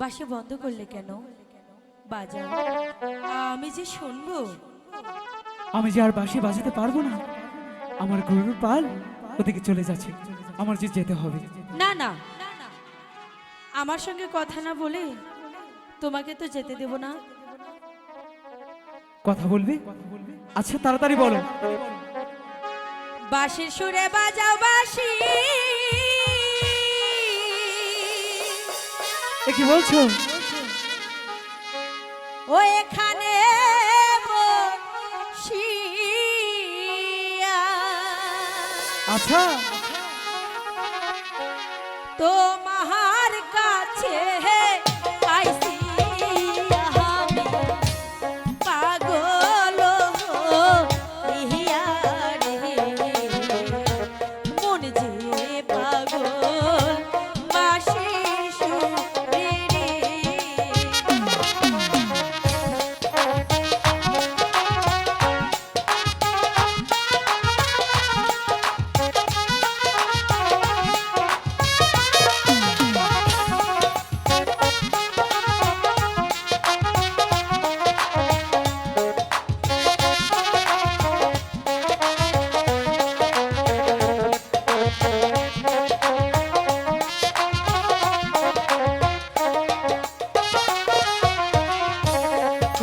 বাসে বন্ধ করলে কেন? বাজাও। আমি যে শুনব। আমি যে আর বাঁশি বাজাতে পারব না আমার গরুর পাল ওদিকে চলে যাচ্ছে আমার যে যেতে হবে। না না। আমার সঙ্গে কথা না বলে তোমাকে তো যেতে দেব না। কথা বলবে? আচ্ছা তাড়াতাড়ি বলো। বাঁশির সুরে বাজাও বাঁশি। কি বলছো? ও এখানে আচ্ছা। তোমার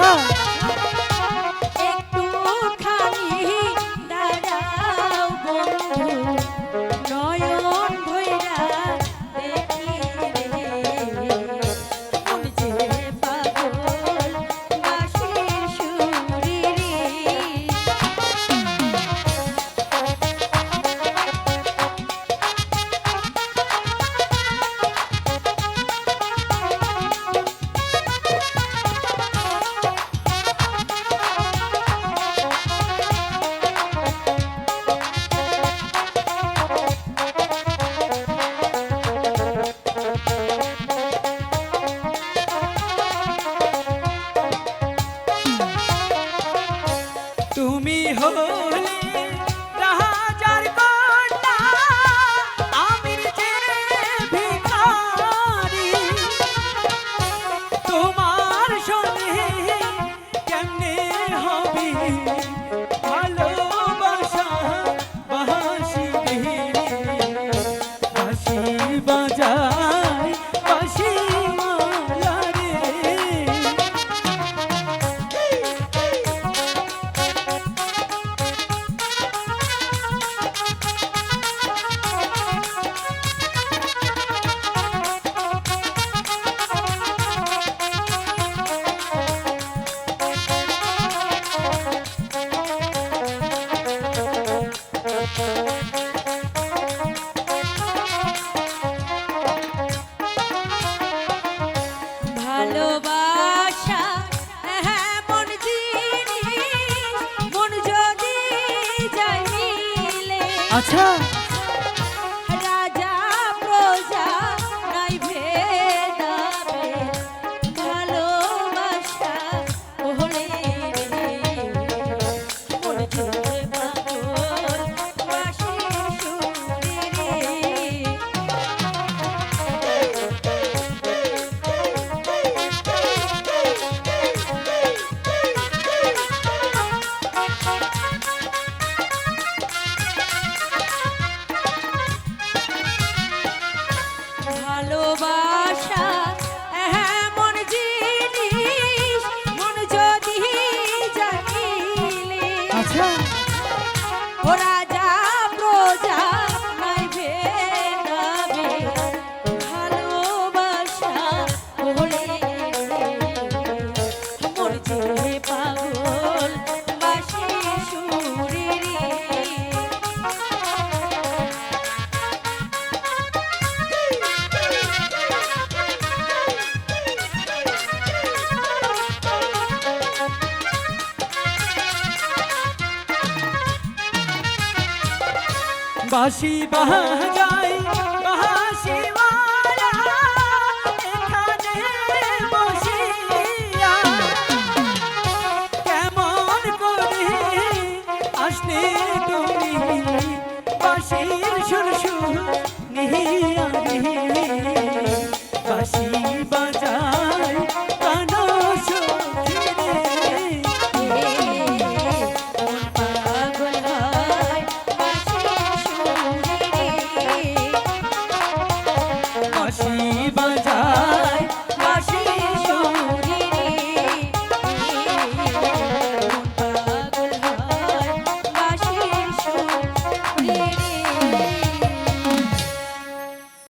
আচ্ছা তুমি হলে রাজার আমি তোমার সনে কেমনে হবে? আচ্ছা ও রাজা বাঁশি বাজাই বসিয়া কেমন করে আসলে তুমি বাঁশির সুর সুর নিহিয়া